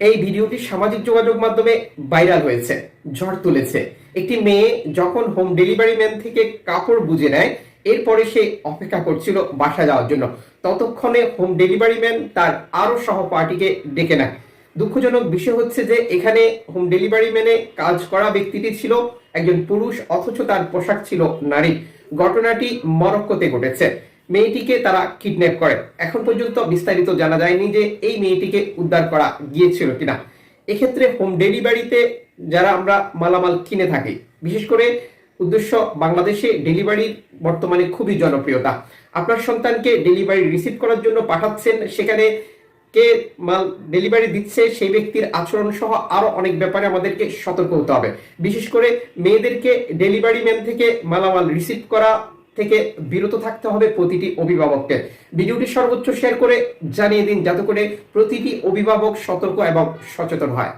এই ভিডিওটি সামাজিক যোগাযোগ মাধ্যমে ভাইরাল হয়েছে, ঝড় তুলেছে। একটি মেয়ে যখন হোম ডেলিভারি ম্যান থেকে কাপড় বুঝে নেয়, এরপরে সে অপেক্ষা করছিল বাসা যাওয়ার জন্য। ততক্ষণে হোম ডেলিভারি ম্যান তার আরও সহপাঠীকে ডেকে নেয়। দুঃখজনক বিষয় হচ্ছে যে এখানে হোম ডেলিভারি ম্যানে কাজ করা ব্যক্তিটি ছিল একজন পুরুষ, অথচ তার পোশাক ছিল নারী। ঘটনাটি মরক্কোতে ঘটেছে। মেয়েটিকে তারা কিডন্যাপ করে। এখন পর্যন্ত বিস্তারিত জানা যায়নি যে এই মেয়েটিকে উদ্ধার করা গিয়েছিল কিনা। এক্ষেত্রে হোম ডেলিভারিতে যারা আমরা মালামাল কিনে থাকি, বিশেষ করে উদ্দেশ্য বাংলাদেশে ডেলিভারির বর্তমানে খুবই জনপ্রিয়তা। আপনার সন্তানকে ডেলিভারি রিসিভ করার জন্য পাঠাচ্ছেন, সেখানে কে মাল ডেলিভারি দিচ্ছে সেই ব্যক্তির আচরণ সহ আরও অনেক ব্যাপারে আমাদেরকে সতর্ক হতে হবে। বিশেষ করে মেয়েদেরকে ডেলিভারি ম্যান থেকে মালামাল রিসিভ করা থেকে বিরত থাকতে হবে প্রতিটি অভিভাবককে। ভিডিওটি সর্বোচ্চ শেয়ার করে জানিয়ে দিন, যাতে করে প্রতিটি অভিভাবক সতর্ক এবং সচেতন হয়।